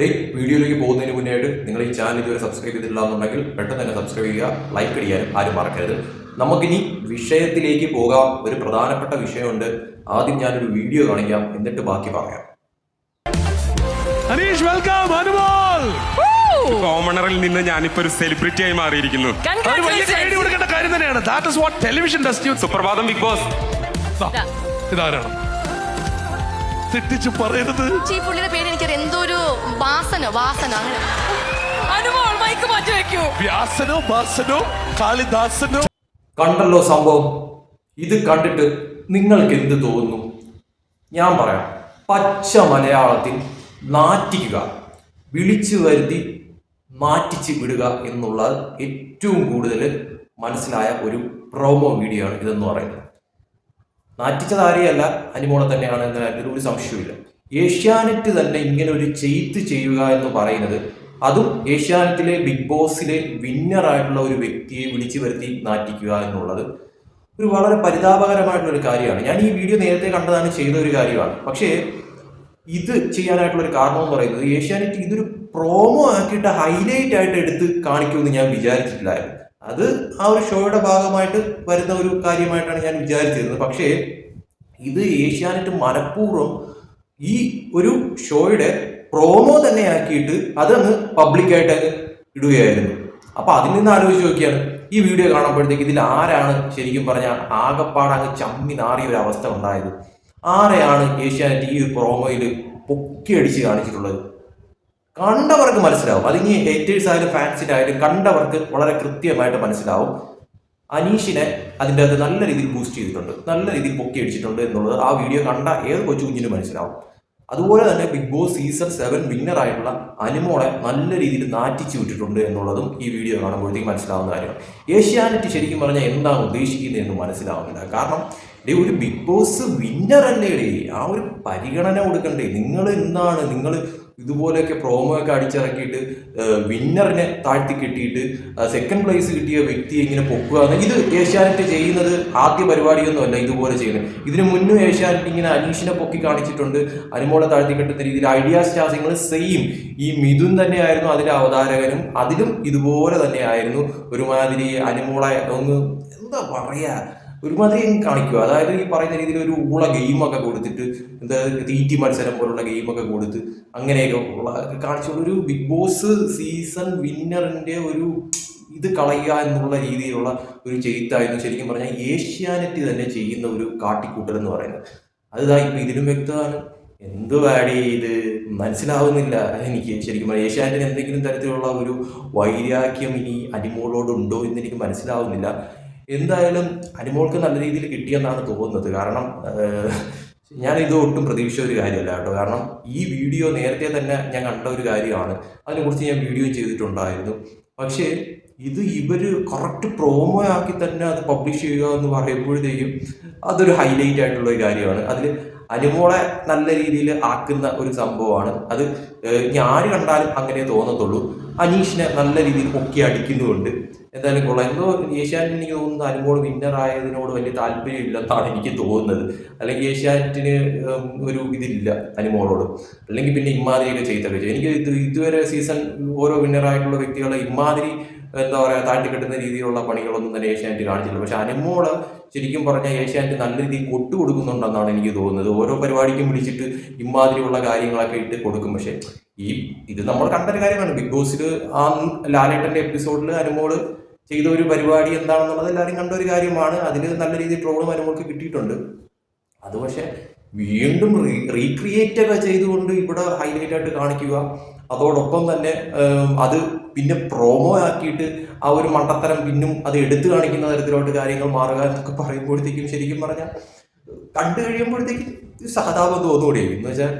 Day വീഡിയോയിലേക്ക് പോകുന്നതിന് മുന്നേയായിട്ട് നിങ്ങൾ ഈ ചാനൽ ഇതുവരെ സബ്സ്ക്രൈബ് ചെയ്തിട്ടില്ല എന്നുണ്ടെങ്കിൽ പെട്ടെന്ന് തന്നെ സബ്സ്ക്രൈബ് ചെയ്യുക ലൈക്ക് അടിക്കാനും ആരും മറക്കരുത്. നമുക്കിനി വിഷയത്തിലേക്ക് പോകാം. ഒരു പ്രധാനപ്പെട്ട വിഷയമുണ്ട്. ആദ്യം ഞാനൊരു വീഡിയോ കാണിക്കാം. എന്നിട്ട് ബാക്കി പറയാം. അനീഷ് വെൽക്കം അനുമോൾ! കോമണറിൽ നിന്ന് ഞാനിപ്പോ ഒരു സെലിബ്രിറ്റി ആയി മാറിയിരിക്കുന്നു. ഒരു വലിയ കൈഡി കൊടുക്കേണ്ട കാര്യം തന്നെയാണ്. That is what television does to you സുപ്രഭാതം ബിഗ് ബോസ് ഇതാരാണ്? തെറ്റിച്ച് പറയരുത്. ഈ പുള്ളിയുടെ പേര് എനിക്കറിയാം. എന്തോ ഒരു വാസന വാസന അങ്ങനെ. അനുമോൾ മൈക്ക് മാറ്റി വെക്കൂ. വ്യാസനോ ഭാസനോ കാളിദാസനോ. കണ്ടല്ലോ സംഭവം? ഇത് കണ്ടിട്ട് നിങ്ങൾക്ക് എന്ത് തോന്നുന്നു? ഞാൻ പറയാം. പച്ച മലയാളത്തിൽ നാറ്റിക്കുക വിളിച്ചു വരുത്തി മാറ്റിച്ച് വിടുക എന്നുള്ളത് ഏറ്റവും കൂടുതൽ മനസ്സിലായ ഒരു പ്രോമോ വീഡിയോ ആണ് ഇതെന്ന് പറയുന്നത്. നാറ്റിച്ചത് ആരെയല്ല? അനിമോളെ തന്നെയാണ് എന്ന കാര്യത്തിൽ ഒരു സംശയമില്ല ഏഷ്യാനെറ്റ് തന്നെ ഇങ്ങനെ ഒരു ചെയ്ത്ത് ചെയ്യുക എന്ന് പറയുന്നത് അതും ഏഷ്യാനെറ്റിലെ ബിഗ് ബോസിലെ വിന്നറായിട്ടുള്ള ഒരു വ്യക്തിയെ വിളിച്ചു വരുത്തി നാറ്റിക്കുക എന്നുള്ളത് ഒരു വളരെ പരിതാപകരമായിട്ടുള്ള ഒരു കാര്യമാണ്. ഞാൻ ഈ വീഡിയോ നേരത്തെ കണ്ടതാണ് ചെയ്ത ഒരു കാര്യമാണ്. പക്ഷേ ഇത് ചെയ്യാനായിട്ടുള്ള ഒരു കാരണം എന്ന് പറയുന്നത് ഏഷ്യാനെറ്റ് ഇതൊരു പ്രോമോ ആക്കിയിട്ട് ഹൈലൈറ്റ് ആയിട്ട് എടുത്ത് കാണിക്കുമെന്ന് ഞാൻ വിചാരിച്ചിട്ടില്ലായിരുന്നു. അത് ആ ഒരു ഷോയുടെ ഭാഗമായിട്ട് വരുന്ന ഒരു കാര്യമായിട്ടാണ് ഞാൻ വിചാരിച്ചിരുന്നത്. പക്ഷേ ഇത് ഏഷ്യാനെറ്റ് മനഃപൂർവം ഈ ഒരു ഷോയുടെ പ്രോമോ തന്നെ ആക്കിയിട്ട് അതങ്ങ് പബ്ലിക്കായിട്ട് അങ്ങ് ഇടുകയായിരുന്നു. അപ്പൊ അതിൽ നിന്ന് ആലോചിച്ച് നോക്കിയാണ്. ഈ വീഡിയോ കാണുമ്പോഴത്തേക്ക് ഇതിൽ ആരാണ് ശരിക്കും പറഞ്ഞാൽ ആകപ്പാട് അങ്ങ് ചമ്മി നാറിയ ഒരു അവസ്ഥ ഉണ്ടായത്? ആരെയാണ് ഏഷ്യാനെറ്റ് ഈ പ്രോമോയിൽ പൊക്കി അടിച്ച് കാണിച്ചിട്ടുള്ളത്? കണ്ടവർക്ക് മനസ്സിലാവും. അല്ലെങ്കിൽ ഹേറ്റേഴ്സ് ആയാലും ഫാൻസിനായാലും കണ്ടവർക്ക് വളരെ കൃത്യമായിട്ട് മനസ്സിലാവും. അനീഷിനെ അതിന്റെ അത് നല്ല രീതിയിൽ ബൂസ്റ്റ് ചെയ്തിട്ടുണ്ട്. നല്ല രീതിയിൽ പൊക്കി അടിച്ചിട്ടുണ്ട് എന്നുള്ളത് ആ വീഡിയോ കണ്ട ഏത് കൊച്ചു കുഞ്ഞിനും മനസ്സിലാവും. അതുപോലെ തന്നെ Bigg Boss season seven winner ആയിട്ടുള്ള അനിമോളെ നല്ല രീതിയിൽ നാറ്റിച്ചു വിട്ടിട്ടുണ്ട് എന്നുള്ളതും ഈ വീഡിയോ കാണുമ്പോഴത്തേക്ക് മനസ്സിലാവുന്ന കാര്യമാണ് ഏഷ്യാനെറ്റ് ശരിക്കും പറഞ്ഞാൽ എന്താണ് ഉദ്ദേശിക്കുന്നത് എന്ന് മനസ്സിലാവുന്നില്ല. കാരണം ഡേ ഒരു ബിഗ് ബോസ് വിന്നർ അല്ലേ ആ ഒരു പരിഗണന കൊടുക്കണ്ടേ? നിങ്ങൾ എന്താണ്? നിങ്ങൾ ഇതുപോലെയൊക്കെ പ്രോമോ ഒക്കെ അടിച്ചിറക്കിയിട്ട് വിന്നറിനെ താഴ്ത്തി കിട്ടിയിട്ട് സെക്കൻഡ് പ്ലേസ് കിട്ടിയ വ്യക്തി ഇങ്ങനെ പൊക്കുക ഇത് ഏഷ്യാനെറ്റ് ചെയ്യുന്നത് ആദ്യ പരിപാടിയൊന്നുമല്ല ഇതുപോലെ ചെയ്യുന്നത്. ഇതിനു മുന്നും ഏഷ്യാനെറ്റ് ഇങ്ങനെ അനീഷിനെ പൊക്കി കാണിച്ചിട്ടുണ്ട്. അനുമോളെ താഴ്ത്തി കിട്ടുന്ന രീതിയിൽ ഐഡിയ സ്റ്റാർസിങ്ങൾ സെയിം ഈ മിഥുൻ തന്നെയായിരുന്നു അതിന്റെ അവതാരകനും. അതിലും ഇതുപോലെ തന്നെയായിരുന്നു ഒരുമാതിരി അനുമോളെ ഒന്ന് എന്താ പറയാ ഒരുമാതിരി കാണിക്കുക. അതായത് ഈ പറയുന്ന രീതിയിൽ ഒരു ഉള്ള ഗെയിമൊക്കെ കൊടുത്തിട്ട് എന്താ തീറ്റി മത്സരം പോലുള്ള ഗെയിമൊക്കെ കൊടുത്ത് അങ്ങനെയൊക്കെ ഉള്ള കാണിച്ചുകൊണ്ട് ഒരു ബിഗ് ബോസ് സീസൺ വിന്നറിന്റെ ഒരു ഇത് കളയുക എന്നുള്ള രീതിയിലുള്ള ഒരു ചെയ്ത്തായിരുന്നു ശരിക്കും പറഞ്ഞാൽ ഏഷ്യാനെറ്റ് തന്നെ ചെയ്യുന്ന ഒരു കാട്ടിക്കൂട്ടൽ എന്ന് പറയുന്നത്. അതിതാ ഇപ്പൊ ഇതിലും വ്യക്തമാണ്. എന്ത് വാടി ഇത്? മനസ്സിലാവുന്നില്ല. എനിക്ക് ശരിക്കും ഏഷ്യാനെറ്റിന് എന്തെങ്കിലും തരത്തിലുള്ള ഒരു വൈരാഗ്യം ഇനി അനിമോളോടുണ്ടോ എന്ന് എനിക്ക് മനസ്സിലാവുന്നില്ല. എന്തായാലും അനുമോൾക്ക് നല്ല രീതിയിൽ കിട്ടിയെന്നാണ് തോന്നുന്നത്. കാരണം ഞാൻ ഇത് ഒട്ടും പ്രതീക്ഷ ഒരു കാര്യമല്ല കേട്ടോ. കാരണം ഈ വീഡിയോ നേരത്തെ തന്നെ ഞാൻ കണ്ട ഒരു കാര്യമാണ്. അതിനെക്കുറിച്ച് ഞാൻ വീഡിയോ ചെയ്തിട്ടുണ്ടായിരുന്നു. പക്ഷേ ഇത് ഇവർ കറക്റ്റ് പ്രോമോ ആക്കി തന്നെ അത് പബ്ലിഷ് ചെയ്യുക എന്ന് പറയുമ്പോഴത്തേക്കും അതൊരു ഹൈലൈറ്റ് ആയിട്ടുള്ള ഒരു കാര്യമാണ്. അതിൽ അനുമോളെ നല്ല രീതിയിൽ ആക്കുന്ന ഒരു സംഭവമാണ്. അത് ഇനി ആര് കണ്ടാലും അങ്ങനെ തോന്നത്തുള്ളൂ. അനീഷിനെ നല്ല രീതിയിൽ പൊക്കി അടിക്കുന്നുമുണ്ട് എന്തായാലും കൊള്ളാം. എന്തോ ഏഷ്യാനെറ്റ് എനിക്ക് തോന്നുന്നത് അനുമോൾ വിന്നർ ആയതിനോട് വലിയ താല്പര്യം ഇല്ലെന്നാണ് എനിക്ക് തോന്നുന്നത്. അല്ലെങ്കിൽ ഏഷ്യാനെറ്റിന് ഒരു ഇതില്ല അനുമോളോട് അല്ലെങ്കിൽ പിന്നെ ഇമാതിരിയൊക്കെ ചെയ്തൊക്കെ എനിക്ക് ഇത് ഇതുവരെ സീസൺ ഓരോ വിന്നറായിട്ടുള്ള വ്യക്തികളെ ഇമാതിരി എന്താ പറയുക താഴ്ത്തിക്കെട്ടുന്ന രീതിയിലുള്ള പണികളൊന്നും തന്നെ ഏഷ്യാനെറ്റ് കാണിച്ചില്ല പക്ഷെ അനുമോൾ ശരിക്കും പറഞ്ഞാൽ ഏഷ്യാനെറ്റ് നല്ല രീതിയിൽ കൊട്ടു കൊടുക്കുന്നുണ്ടെന്നാണ് എനിക്ക് തോന്നുന്നത്. ഓരോ പരിപാടിക്കും പിടിച്ചിട്ട് ഇമാതിരിയുള്ള കാര്യങ്ങളൊക്കെ ഇട്ട് കൊടുക്കും. പക്ഷെ ഈ ഇത് നമ്മൾ കണ്ടൊരു കാര്യമാണ്. ബിഗ് ബോസിൽ ആ ലാലേട്ടന്റെ എപ്പിസോഡിൽ അനുമോൾ ചെയ്ത ഒരു പരിപാടി എന്താണെന്നുള്ളത് എല്ലാവരും കണ്ട ഒരു കാര്യമാണ്. അതിൽ നല്ല രീതിയിൽ ട്രോൾ മരുമോൾക്ക് കിട്ടിയിട്ടുണ്ട്. അത് പക്ഷെ വീണ്ടും റീ റീക്രിയേറ്റ് ഒക്കെ ചെയ്തുകൊണ്ട് ഇവിടെ ഹൈലൈറ്റ് ആയിട്ട് കാണിക്കുക. അതോടൊപ്പം തന്നെ അത് പിന്നെ പ്രോമോ ആക്കിയിട്ട് ആ ഒരു മണ്ടത്തരം പിന്നും അത് എടുത്തു കാണിക്കുന്ന തരത്തിലോട്ട് കാര്യങ്ങൾ മാറുക എന്നൊക്കെ പറയുമ്പോഴത്തേക്കും ശരിക്കും പറഞ്ഞാൽ കണ്ടു കഴിയുമ്പോഴത്തേക്കും സഹതാപം തോന്നുകൂടി എന്ന് വെച്ചാൽ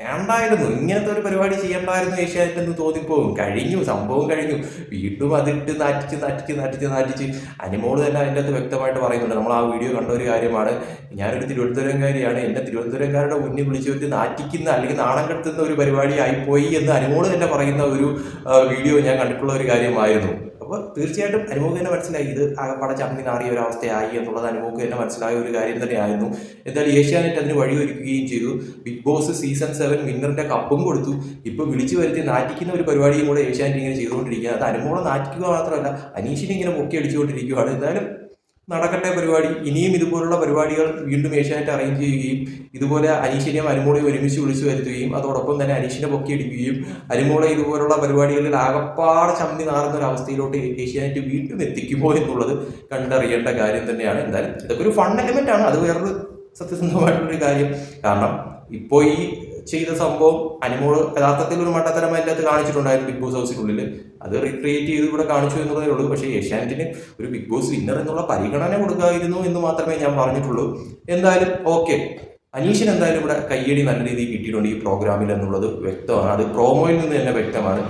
വേണ്ടായിരുന്നു ഇങ്ങനത്തെ ഒരു പരിപാടി ചെയ്യണ്ടായിരുന്നു ഏഷ്യാനെറ്റ് എന്ന് തോന്നിപ്പോകും കഴിഞ്ഞു സംഭവം കഴിഞ്ഞു. വീണ്ടും അതിട്ട് നാറ്റിച്ച് നാറ്റിച്ച് നാറ്റിച്ച് നാറ്റിച്ച്. അനിമോൾ തന്നെ അതിന്റെ അകത്ത് വ്യക്തമായിട്ട് പറയുന്നുണ്ട്. നമ്മൾ ആ വീഡിയോ കണ്ട ഒരു കാര്യമാണ്. ഞാനൊരു തിരുവനന്തപുരംകാരിയാണ്. എന്നെ തിരുവനന്തപുരംകാരുടെ മുന്നിൽ വിളിച്ചു വരുത്തി നാറ്റിക്കുന്ന അല്ലെങ്കിൽ നാണം കെടുത്തുന്ന ഒരു പരിപാടി ആയിപ്പോയി എന്ന് അനിമോൾ തന്നെ പറയുന്ന ഒരു വീഡിയോ ഞാൻ കണ്ടിട്ടുള്ള ഒരു കാര്യമായിരുന്നു. അപ്പോൾ തീർച്ചയായിട്ടും അനുഭവം തന്നെ മനസ്സിലായി. ഇത് ആകപ്പാടെ ചമ്മി നാറിയ ഒരു അവസ്ഥയായി എന്നുള്ളത് അനുഭവം തന്നെ മനസ്സിലായ ഒരു കാര്യം തന്നെയായിരുന്നു. എന്തായാലും ഏഷ്യാനെറ്റ് അതിന് വഴിയൊരുക്കുകയും ചെയ്തു. ബിഗ് ബോസ് സീസൺ സെവൻ വിന്നറിന്റെ കപ്പും കൊടുത്തു. ഇപ്പോൾ വിളിച്ചു വരുത്തി നാറ്റിക്കുന്ന ഒരു പരിപാടിയും കൂടെ ഏഷ്യാനെറ്റ് ഇങ്ങനെ ചെയ്തുകൊണ്ടിരിക്കുകയാണ്. അത് അനുമോളെ നാറ്റിക്കുക മാത്രമല്ല അനീഷിനെ ഇങ്ങനെ പൊക്കി അടിച്ചുകൊണ്ടിരിക്കുകയാണ് എന്തായാലും നടക്കട്ടെ പരിപാടി. ഇനിയും ഇതുപോലുള്ള പരിപാടികൾ വീണ്ടും ഏഷ്യാനെറ്റ് അറേഞ്ച് ചെയ്യുകയും ഇതുപോലെ അനീഷിനെയും അനുമോളെയും ഒരുമിച്ച് വിളിച്ചു വരുത്തുകയും അതോടൊപ്പം തന്നെ അനീഷിനെ പൊക്കിയടിക്കുകയും അരുമോളെ ഇതുപോലുള്ള പരിപാടികളിൽ ആകപ്പാട് ചമ്മി നാറുന്ന ഒരു അവസ്ഥയിലോട്ട് ഏഷ്യാനെറ്റ് വീണ്ടും എത്തിക്കുമോ എന്നുള്ളത് കണ്ടറിയേണ്ട കാര്യം തന്നെയാണ്. എന്തായാലും ഇതൊക്കെ ഒരു ഫൺ എലിമെന്റ് ആണ്. അത് വേറൊരു സത്യസന്ധമായിട്ടുള്ളൊരു കാര്യം. കാരണം ഇപ്പോൾ ഈ ചെയ്ത സംഭവം അനുമോൾ യഥാർത്ഥത്തിൽ ഒരു മണ്ടത്തരം അതിനകത്ത് കാണിച്ചിട്ടുണ്ടായിരുന്നു ബിഗ് ബോസ് ഹൗസിനുള്ളിൽ അത് റീക്രിയേറ്റ് ചെയ്ത് ഇവിടെ കാണിച്ചു എന്നുള്ളതേ ഉള്ളൂ. പക്ഷേ ഏഷ്യാനെറ്റിന് ഒരു ബിഗ് ബോസ് വിന്നർ എന്നുള്ള പരിഗണന കൊടുക്കായിരുന്നു എന്ന് മാത്രമേ ഞാൻ പറഞ്ഞിട്ടുള്ളൂ. എന്തായാലും ഓക്കെ അനീഷിന് എന്തായാലും ഇവിടെ കയ്യടി നല്ല രീതിയിൽ കിട്ടിയിട്ടുണ്ട് ഈ പ്രോഗ്രാമിൽ എന്നുള്ളത് വ്യക്തമാണ്. അത് പ്രോമോയിൽ നിന്ന് തന്നെ വ്യക്തമാണ്.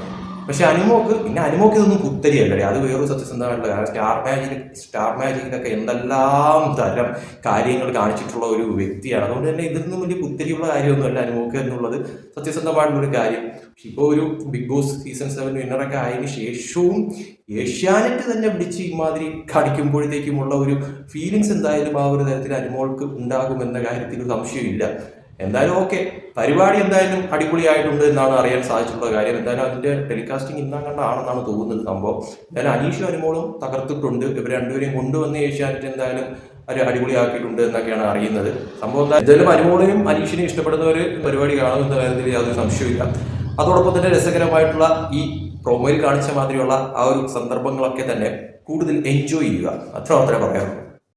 പക്ഷെ അനുമോക്ക് പിന്നെ അനുമോക്ക് ഇതൊന്നും കുത്തരിയല്ലേ അത് വേറൊരു സത്യസന്ധമായിട്ടുള്ള കാരണം സ്റ്റാർ മാജിക് സ്റ്റാർ മാജിക്കിലൊക്കെ എന്തെല്ലാം തരം കാര്യങ്ങൾ കാണിച്ചിട്ടുള്ള ഒരു വ്യക്തിയാണ്. അതുകൊണ്ട് തന്നെ ഇതൊന്നും വലിയ കുത്തരിയുള്ള കാര്യമൊന്നുമല്ല അനുമോക്ക് എന്നുള്ളത്. സത്യസന്ധമായിട്ടുള്ള ഒരു കാര്യം. പക്ഷെ ഇപ്പോൾ ഒരു ബിഗ് ബോസ് സീസൺ സെവൻ വിന്നറൊക്കെ ആയതിനു ശേഷവും ഏഷ്യാനെറ്റ് തന്നെ പിടിച്ച് ഇമാതിരി കാണിക്കുമ്പോഴത്തേക്കുമുള്ള ഒരു ഫീലിങ്സ് എന്തായാലും ആ ഒരു തരത്തിൽ അനുമോൾക്ക് ഉണ്ടാകുമെന്ന കാര്യത്തിൽ സംശയമില്ല എന്തായാലും ഓക്കെ. പരിപാടി എന്തായാലും അടിപൊളിയായിട്ടുണ്ട് എന്നാണ് അറിയാൻ സാധിച്ചിട്ടുള്ള കാര്യം. എന്തായാലും അതിന്റെ ടെലികാസ്റ്റിംഗ് ഇന്നാ കണ്ടാണെന്നാണ് തോന്നുന്നത് സംഭവം. എന്തായാലും അനീഷും അനുമോളും തകർത്തിട്ടുണ്ട്. ഇവർ രണ്ടുപേരെയും കൊണ്ടുവന്ന് ഏഷ്യാനെറ്റ് എന്തായാലും ഒരു അടിപൊളിയാക്കിയിട്ടുണ്ട് എന്നൊക്കെയാണ് അറിയുന്നത്. സംഭവം എന്താ എന്തായാലും അനുമോളെയും ഇഷ്ടപ്പെടുന്ന ഇഷ്ടപ്പെടുന്നവർ പരിപാടി കാണുമെന്ന കാര്യത്തിൽ യാതൊരു സംശയമില്ല അതോടൊപ്പം തന്നെ രസകരമായിട്ടുള്ള ഈ പ്രൊമോയിൽ കാണിച്ച മാതിരിയുള്ള ആ ഒരു സന്ദർഭങ്ങളൊക്കെ തന്നെ കൂടുതൽ എൻജോയ് ചെയ്യുക. അത്ര മാത്രമേ പറയാറുള്ളൂ